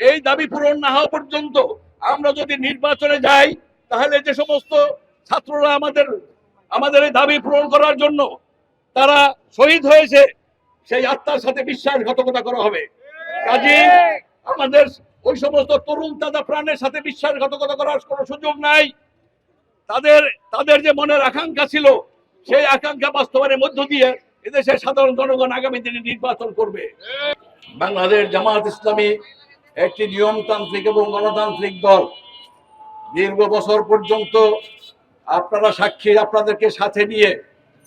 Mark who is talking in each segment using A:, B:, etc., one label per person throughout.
A: এই দাবি পূরণ না হওয়া পর্যন্ত আমরা যদি নির্বাচনে যাই, তাহলে যে সমস্ত ছাত্ররা আমাদের আমাদের এই দাবি পূরণ করার জন্য তারা শহীদ হয়েছে, সেই আত্মার সাথে বিশ্বাসঘাতকতা করা হবে। কাজে, আমাদের ওই সমস্ত তরুণ তাজা প্রাণের সাথে বিশ্বাসঘাতকতা করার কোনো সুযোগ নাই। তাদের তাদের যে মনের আকাঙ্ক্ষা ছিল, সেই আকাঙ্ক্ষা বাস্তবায়নের মধ্য দিয়ে এদেশের সাধারণ জনগণ আগামী দিনে নির্বাচন করবে। বাংলাদেশ জামাত ইসলামী একটি নিয়মতান্ত্রিক এবং গণতান্ত্রিক দল। দীর্ঘ বছর পর্যন্ত আপনারা সাক্ষী আপনাদেরকে সাথে নিয়ে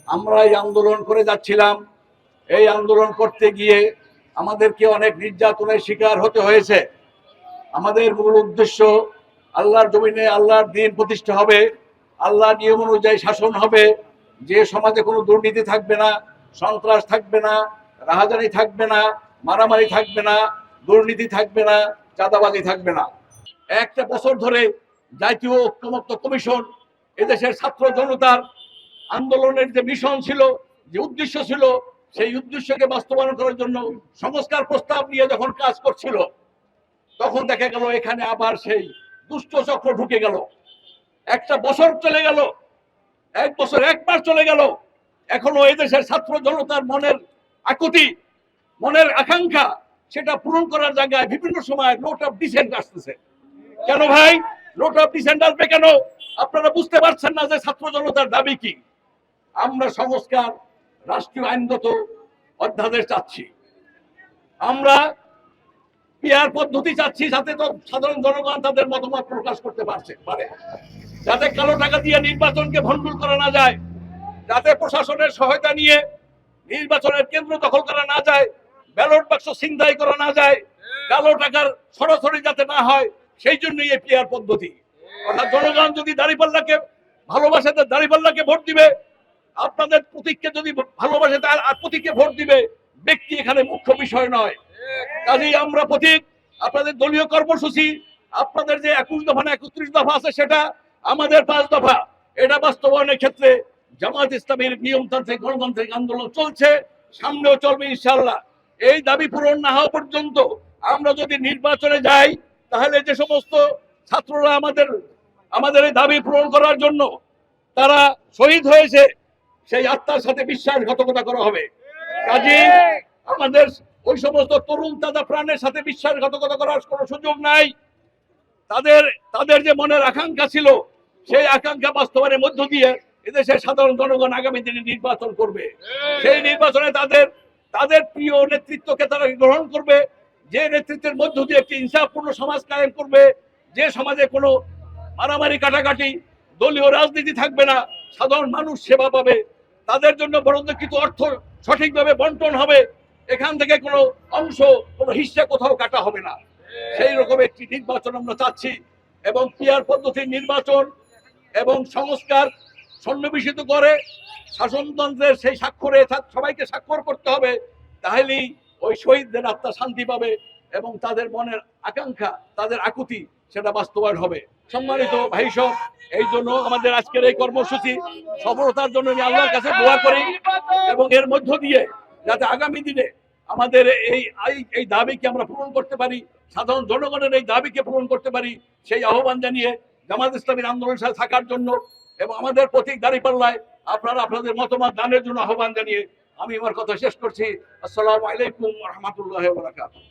A: আমরা এই আন্দোলন করে যাচ্ছিলাম। এই আন্দোলন করতে গিয়ে আমাদেরকে অনেক নির্যাতনের শিকার হতে হয়েছে। আমাদের মূল উদ্দেশ্য আল্লাহর জমিনে আল্লাহর দিন প্রতিষ্ঠা হবে, আল্লাহ নিয়ম অনুযায়ী শাসন হবে। যে সমাজে কোনো দুর্নীতি থাকবে না, সন্ত্রাস থাকবে না, রাহাজানি থাকবে না, মারামারি থাকবে না দুর্নীতি থাকবে না, চাঁদাবাজি থাকবে না। একটা বছর ধরে জাতীয় ঐক্যমত্য কমিশন এদেশের ছাত্র জনতার আন্দোলনের যে মিশন ছিল, যে উদ্দেশ্য ছিল, সেই উদ্দেশ্যকে বাস্তবায়ন করার জন্য সংস্কার প্রস্তাব নিয়ে যখন কাজ করছিল, তখন দেখা গেল এখানে আবার সেই দুষ্ট চক্র ঢুকে গেল। একটা বছর চলে গেল, এক বছর একবার চলে গেল, এখনও এদেশের ছাত্র জনতার মনের আকুতি, মনের আকাঙ্ক্ষা সেটা পূরণ করার জায়গায় বিভিন্ন সময় নোট অফ ডিসেন্ট আসতেছে। কেন ভাই? নোট অফ ডিসেন্ট আসবে কেন? আপনারা বুঝতে পারছেন না যে ছাত্র জনতার দাবি কি। আমরা সংস্কার, রাষ্ট্রীয় আইনগত অধ্যাদেশ চাচ্ছি। আমরা পিয়ার পদ্ধতি চাচ্ছি যাতে তো সাধারণ জনগণ তাদের মতামত প্রকাশ করতে পারছে, পারে। যাতে কালো টাকা দিয়ে নির্বাচনকে ভণ্ডুল করা না যায়, যাতে প্রশাসনের সহায়তা নিয়ে নির্বাচনের কেন্দ্র দখল করা না যায় ব্যালট বাক্স ছিনতাই করা না যায় কালো টাকার সরাসরি যাতে না হয় সেই জন্যই এই পিয়ার পদ্ধতি। অর্থাৎ জনগণ যদি দাঁড়িপাল্লাকে ভালোবাসে দাঁড়িপাল্লাকে ভোট দিবে। আপনাদের প্রতীককে যদি ভালোবাসে তার প্রতীককে ভোট দিবে ব্যক্তি এখানে মুখ্য বিষয় নয়। কাজেই আমরা প্রতীক আপনাদের দলীয় কর্মসূচি আপনাদের যে একুশ দফা না একত্রিশ দফা আছে সেটা আমাদের পাঁচ দফা। এটা বাস্তবায়নের ক্ষেত্রে জামাত ইসলামের নিয়মতান্ত্রিক গণতান্ত্রিক আন্দোলন চলছে সামনেও চলবে ইনশাল্লাহ এই দাবি পূরণ না হওয়া পর্যন্ত আমরা যদি নির্বাচনে যাই তাহলে যে সমস্ত ছাত্ররা আমাদের আমাদের এই দাবি পূরণ করার জন্য তারা শহীদ হয়েছে সেই আত্মার সাথে বিশ্বাসঘাতকতা করা হবে। কাজে আমাদের ওই সমস্ত তরুণ তাজা প্রাণের সাথে বিশ্বাসঘাতকতা করার কোনো সুযোগ নাই। তাদের তাদের যে মনের আকাঙ্ক্ষা ছিল সেই আকাঙ্ক্ষা বাস্তবায়নের মধ্য দিয়ে এদেশের সাধারণ জনগণ আগামী দিনে নির্বাচন করবে। সেই নির্বাচনে তাদের তাদের প্রিয় নেতৃত্বকে তারা গ্রহণ করবে, যে নেতৃত্বের মধ্য দিয়ে একটি ইনসাফপূর্ণ সমাজ কায়েম করবে, যে সমাজে কোনো মারামারি কাটাকাটি, দলীয় রাজনীতি থাকবে না, সাধারণ মানুষ সেবা পাবে, তাদের জন্য বরাদ্দকৃত অর্থ সঠিকভাবে বন্টন হবে, এখান থেকে কোনো অংশ, কোনো হিস্সা কোথাও কাটা হবে না। সেই রকম একটি নির্বাচন আমরা চাচ্ছি, এবং পিয়ার পদ্ধতির নির্বাচন এবং সংস্কার সন্নিবেশিত করে শাসনতন্ত্রের সেই স্বাক্ষরে সবাইকে স্বাক্ষর করতে হবে, তাহলেই ওই শহীদদের আত্মা শান্তি পাবে এবং তাদের মনের আকাঙ্ক্ষা, তাদের আকুতি সেটা বাস্তবায়ন হবে। সম্মানিত ভাই সব, এই জন্য আমাদের আজকের এই কর্মসূচি সফলতার জন্য আমি আল্লাহর কাছে দোয়া করি এবং এর মধ্য দিয়ে যাতে আগামী দিনে আমাদের এই এই- এই দাবিকে আমরা পূরণ করতে পারি, সাধারণ জনগণের এই দাবিকে পূরণ করতে পারি, সেই আহ্বান জানিয়ে জামাত ইসলামীর আন্দোলনের সাথে থাকার জন্য এবং আমাদের প্রতীক দাঁড়িপাল্লায় আপনারা আপনাদের মতামত দানের জন্য আহ্বান জানিয়ে আমি আমার কথা শেষ করছি। আসসালামু আলাইকুম রহমতুল্লাহ